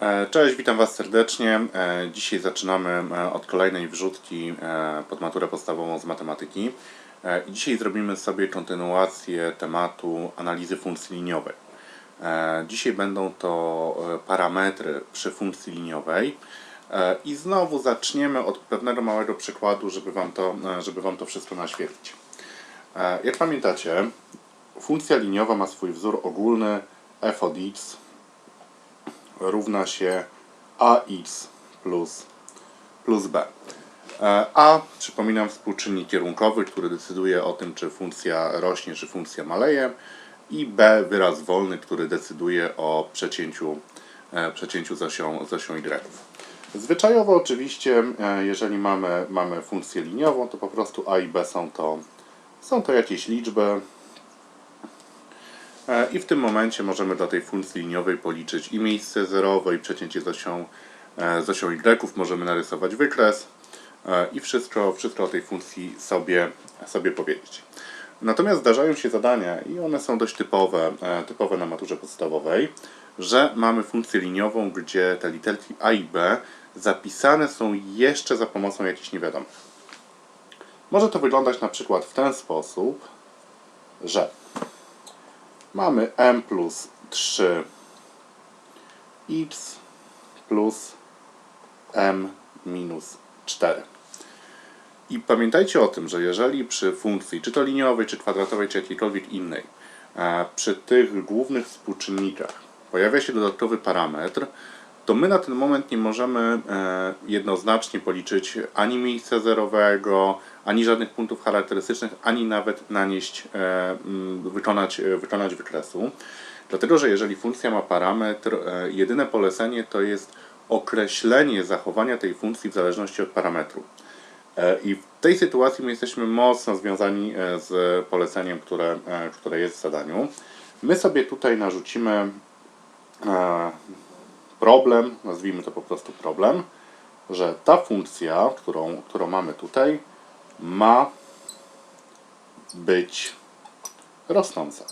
E, Cześć, witam Was serdecznie. E, Dzisiaj zaczynamy e, od kolejnej wrzutki pod maturę podstawową z matematyki. I Dzisiaj zrobimy sobie kontynuację tematu analizy funkcji liniowej. Dzisiaj będą to parametry przy funkcji liniowej. I znowu zaczniemy od pewnego małego przykładu, żeby Wam to, żeby wam to wszystko naświetlić. Jak pamiętacie, funkcja liniowa ma swój wzór ogólny f od x równa się ax plus, plus b. E, A, przypominam, współczynnik kierunkowy, który decyduje o tym, czy funkcja rośnie, czy funkcja maleje. I B, wyraz wolny, który decyduje o przecięciu, e, przecięciu z osią, z osią y. Zwyczajowo oczywiście, e, jeżeli mamy, mamy funkcję liniową, to po prostu A i B są to, są to jakieś liczby, I w tym momencie możemy dla tej funkcji liniowej policzyć i miejsce zerowe, i przecięcie z osią, e, z osią y. Możemy narysować wykres e, i wszystko, wszystko o tej funkcji sobie, sobie powiedzieć. Natomiast zdarzają się zadania, i one są dość typowe, e, typowe na maturze podstawowej, że mamy funkcję liniową, gdzie te literki A i B zapisane są jeszcze za pomocą jakichś niewiadomych. Może to wyglądać na przykład w ten sposób, że mamy m plus 3 x plus m minus 4. I pamiętajcie o tym, że jeżeli przy funkcji, czy to liniowej, czy kwadratowej, czy jakiejkolwiek innej, e, przy tych głównych współczynnikach pojawia się dodatkowy parametr, to my na ten moment nie możemy e, jednoznacznie policzyć ani miejsca zerowego, ani żadnych punktów charakterystycznych, ani nawet nanieść, e, mm, wykonać, e, wykonać wykresu. Dlatego, że jeżeli funkcja ma parametr, jedyne polecenie to jest określenie zachowania tej funkcji w zależności od parametru. I w tej sytuacji my jesteśmy mocno związani z poleceniem, które, które jest w zadaniu. My sobie tutaj narzucimy problem, nazwijmy to po prostu problem, że ta funkcja, którą, którą mamy tutaj, ma być rosnąca.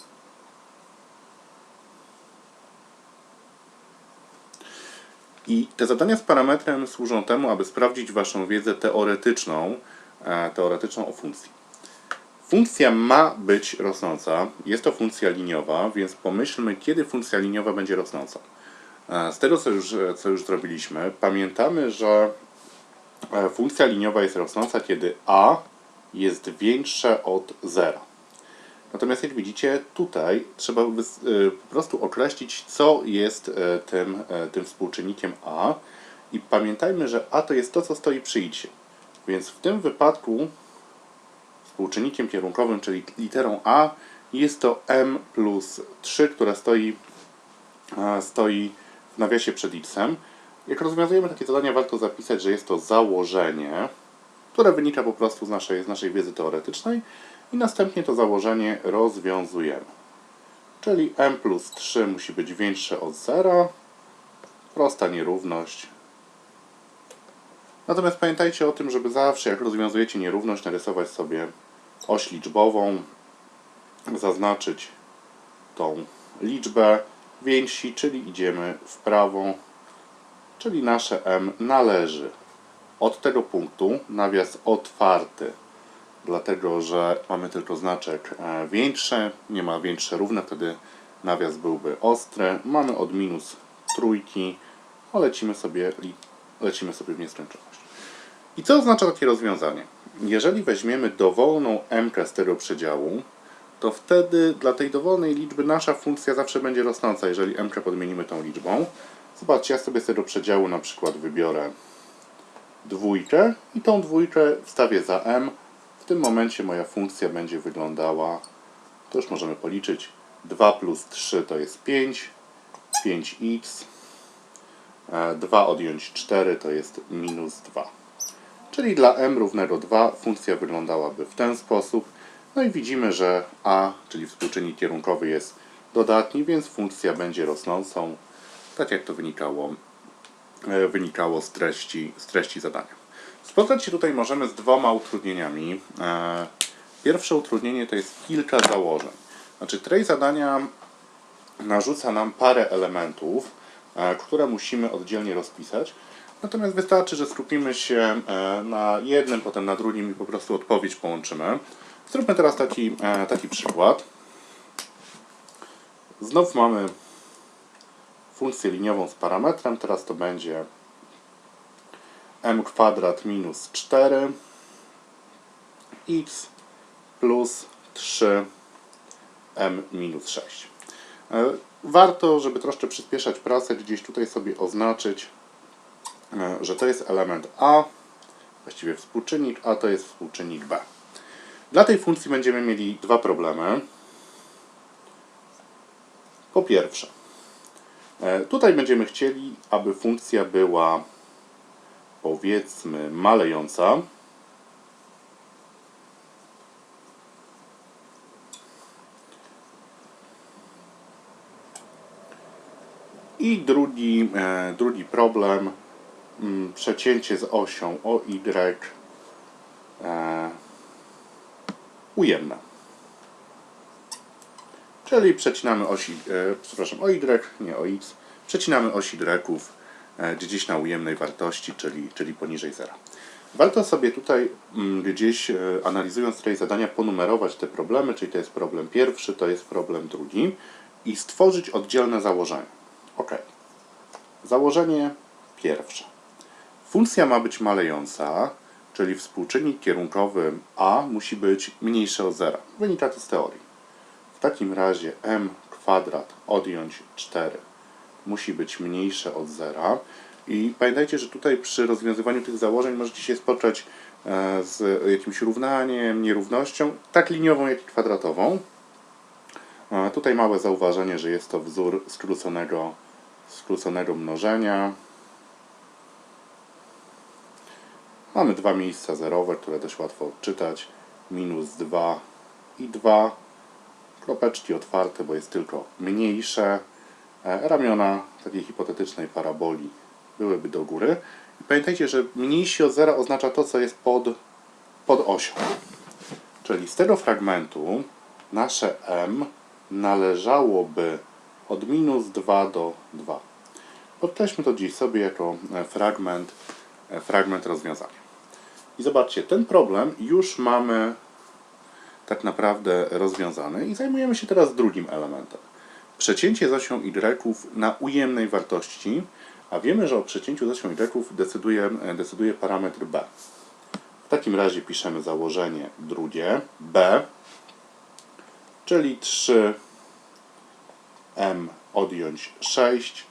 I te zadania z parametrem służą temu, aby sprawdzić Waszą wiedzę teoretyczną, e, teoretyczną o funkcji. Funkcja ma być rosnąca. Jest to funkcja liniowa, więc pomyślmy, kiedy funkcja liniowa będzie rosnąca. E, Z tego, co już, co już zrobiliśmy, pamiętamy, że e, funkcja liniowa jest rosnąca, kiedy a jest większe od zera. Natomiast jak widzicie, tutaj trzeba y, po prostu określić, co jest e, tym, e, tym współczynnikiem a. I pamiętajmy, że a to jest to, co stoi przy x. Więc w tym wypadku współczynnikiem kierunkowym, czyli literą a, jest to m plus 3, która stoi, e, stoi w nawiasie przed x-em. Jak rozwiązujemy takie zadania, warto zapisać, że jest to założenie, które wynika po prostu z naszej, z naszej wiedzy teoretycznej i następnie to założenie rozwiązujemy. Czyli m plus 3 musi być większe od 0. Prosta nierówność. Natomiast pamiętajcie o tym, żeby zawsze jak rozwiązujecie nierówność narysować sobie oś liczbową, zaznaczyć tą liczbę więksi, czyli idziemy w prawą, czyli nasze m należy od tego punktu, nawias otwarty, dlatego że mamy tylko znaczek e, większy, nie ma większe równe, wtedy nawias byłby ostry. Mamy od minus trójki, a lecimy sobie, lecimy sobie w nieskończoność. I co oznacza takie rozwiązanie? Jeżeli weźmiemy dowolną m z tego przedziału, to wtedy dla tej dowolnej liczby nasza funkcja zawsze będzie rosnąca, jeżeli m podmienimy tą liczbą. Zobaczcie, ja sobie z tego przedziału na przykład wybiorę dwójkę i tą dwójkę wstawię za m. W tym momencie moja funkcja będzie wyglądała, to już możemy policzyć, 2 plus 3 to jest 5, 5x, e, 2 odjąć 4 to jest minus 2. Czyli dla m równego 2 funkcja wyglądałaby w ten sposób. No i widzimy, że a, czyli współczynnik kierunkowy jest dodatni, więc funkcja będzie rosnącą, tak jak to wynikało e, wynikało z treści, z treści zadania. Spotkać się tutaj możemy z dwoma utrudnieniami. E, Pierwsze utrudnienie to jest kilka założeń. Znaczy, treść zadania narzuca nam parę elementów, e, które musimy oddzielnie rozpisać. Natomiast wystarczy, że skupimy się na jednym, potem na drugim i po prostu odpowiedź połączymy. Zróbmy teraz taki, e, taki przykład. Znów mamy funkcję liniową z parametrem. Teraz to będzie m kwadrat minus 4 x plus 3 m minus 6. E, Warto, żeby troszkę przyspieszać pracę, gdzieś tutaj sobie oznaczyć, e, że to jest element a, właściwie współczynnik, a to jest współczynnik b. Dla tej funkcji będziemy mieli dwa problemy. Po pierwsze, e, tutaj będziemy chcieli, aby funkcja była powiedzmy malejąca. I drugi, e, drugi problem, mm, przecięcie z osią OY e, ujemne. Czyli przecinamy osi, e, przepraszam, OY, nie OX, przecinamy osi Y e, gdzieś na ujemnej wartości, czyli, czyli poniżej zera. Warto sobie tutaj mm, gdzieś, e, analizując tutaj zadania, ponumerować te problemy, czyli to jest problem pierwszy, to jest problem drugi i stworzyć oddzielne założenie. Ok. Założenie pierwsze. Funkcja ma być malejąca, czyli współczynnik kierunkowy a musi być mniejszy od zera. Wynika to z teorii. W takim razie m kwadrat odjąć 4 musi być mniejsze od zera. I pamiętajcie, że tutaj przy rozwiązywaniu tych założeń możecie się spotkać e, z jakimś równaniem, nierównością, tak liniową, jak i kwadratową. E, Tutaj małe zauważenie, że jest to wzór skróconego, skróconego mnożenia. Mamy dwa miejsca zerowe, które dość łatwo odczytać. Minus 2 i 2. Kropeczki otwarte, bo jest tylko mniejsze. E, Ramiona takiej hipotetycznej paraboli byłyby do góry. Pamiętajcie, że mniejsi od zera oznacza to, co jest pod, pod osią. Czyli z tego fragmentu nasze m należałoby od minus 2 do 2. Podkreślmy to dziś sobie jako e, fragment, e, fragment rozwiązania. I zobaczcie, ten problem już mamy tak naprawdę rozwiązany i zajmujemy się teraz drugim elementem. Przecięcie z osią y na ujemnej wartości, a wiemy, że o przecięciu z osią y decyduje, decyduje parametr b. W takim razie piszemy założenie drugie b, czyli 3 m odjąć 6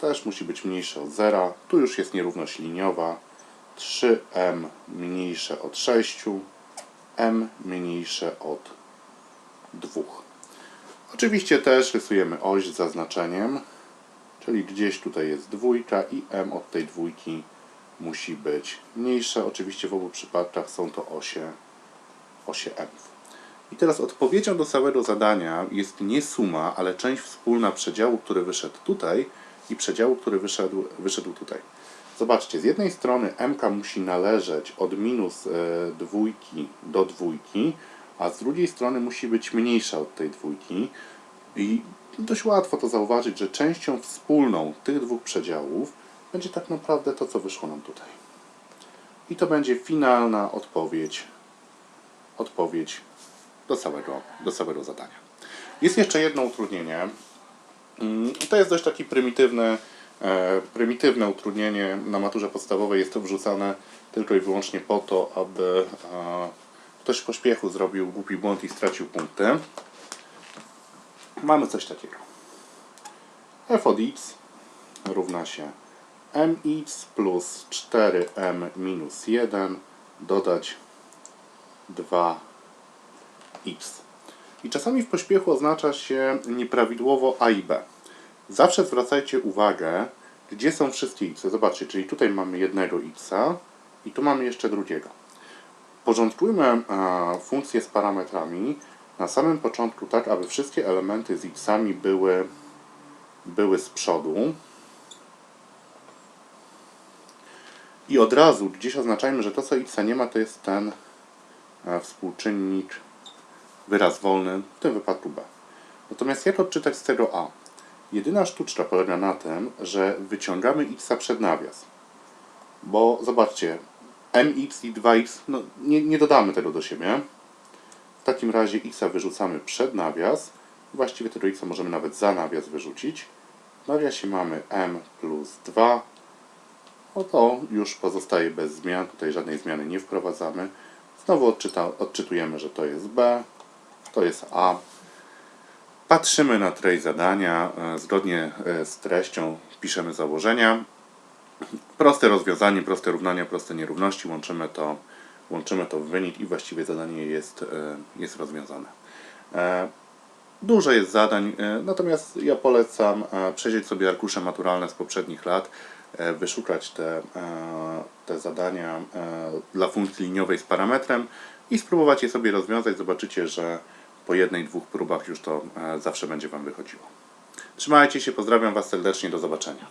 też musi być mniejsze od 0. Tu już jest nierówność liniowa. 3m mniejsze od 6, m mniejsze od 2. Oczywiście też rysujemy oś z zaznaczeniem, czyli gdzieś tutaj jest dwójka i m od tej dwójki musi być mniejsze. Oczywiście w obu przypadkach są to osie, osie m. I teraz odpowiedzią do całego zadania jest nie suma, ale część wspólna przedziału, który wyszedł tutaj i przedziału, który wyszedł, wyszedł tutaj. Zobaczcie, z jednej strony m musi należeć od minus e, dwójki do dwójki, a z drugiej strony musi być mniejsza od tej dwójki. I dość łatwo to zauważyć, że częścią wspólną tych dwóch przedziałów będzie tak naprawdę to, co wyszło nam tutaj. I to będzie finalna odpowiedź, odpowiedź do całego, do całego zadania. Jest jeszcze jedno utrudnienie. Mm, To jest dość taki prymitywny, prymitywne utrudnienie. Na maturze podstawowej jest to wrzucane tylko i wyłącznie po to, aby e, ktoś w pośpiechu zrobił głupi błąd i stracił punkty. Mamy coś takiego. f od x równa się mx plus 4m minus 1 dodać 2 x. I czasami w pośpiechu oznacza się nieprawidłowo a i b. Zawsze zwracajcie uwagę, gdzie są wszystkie x. Zobaczcie, czyli tutaj mamy jednego x i tu mamy jeszcze drugiego. Porządkujmy e, funkcje z parametrami na samym początku tak, aby wszystkie elementy z xami były, były z przodu. I od razu gdzieś oznaczajmy, że to co x nie ma to jest ten e, współczynnik wyraz wolny, w tym wypadku b. Natomiast jak odczytać z tego a? Jedyna sztuczka polega na tym, że wyciągamy x przed nawias. Bo zobaczcie, mx i 2x, no nie, nie dodamy tego do siebie. W takim razie x wyrzucamy przed nawias. Właściwie tego x możemy nawet za nawias wyrzucić. W nawiasie mamy m plus 2. No to już pozostaje bez zmian. Tutaj żadnej zmiany nie wprowadzamy. Znowu odczyta, odczytujemy, że to jest b, to jest a. Patrzymy na treść zadania. e, Zgodnie e, z treścią piszemy założenia. Proste rozwiązanie, proste równania, proste nierówności. Łączymy to, łączymy to w wynik i właściwie zadanie jest, e, jest rozwiązane. Dużo jest zadań, natomiast ja polecam przejrzeć sobie arkusze maturalne z poprzednich lat, wyszukać te, te zadania dla funkcji liniowej z parametrem i spróbować je sobie rozwiązać. Zobaczycie, że po jednej, dwóch próbach już to e, zawsze będzie Wam wychodziło. Trzymajcie się, pozdrawiam Was serdecznie, do zobaczenia.